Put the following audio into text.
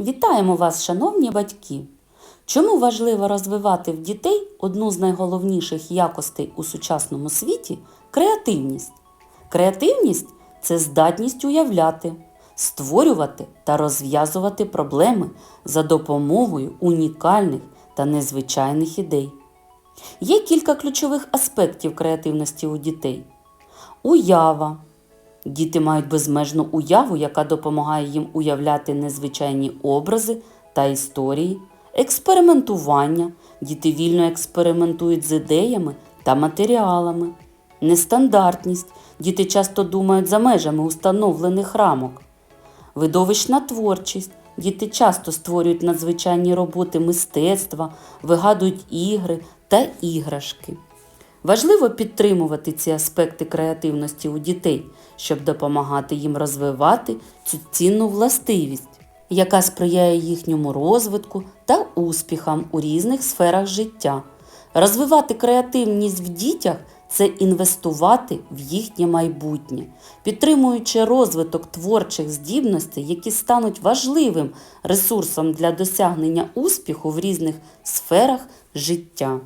Вітаємо вас, шановні батьки! Чому важливо розвивати в дітей одну з найголовніших якостей у сучасному світі креативність? Креативність це здатність уявляти, створювати та розв'язувати проблеми за допомогою унікальних та незвичайних ідей. Є кілька ключових аспектів креативності у дітей. Уява. Діти мають безмежну уяву, яка допомагає їм уявляти незвичайні образи та історії, експериментування. Діти вільно експериментують з ідеями та матеріалами. Нестандартність. Діти часто думають за межами установлених рамок. Видовищна творчість. Діти часто створюють надзвичайні роботи мистецтва, вигадують ігри та іграшки. Важливо підтримувати ці аспекти креативності у дітей, щоб допомагати їм розвивати цю цінну властивість, яка сприяє їхньому розвитку та успіхам у різних сферах життя. Розвивати креативність в дітях це інвестувати в їхнє майбутнє, підтримуючи розвиток творчих здібностей, які стануть важливим ресурсом для досягнення успіху в різних сферах життя.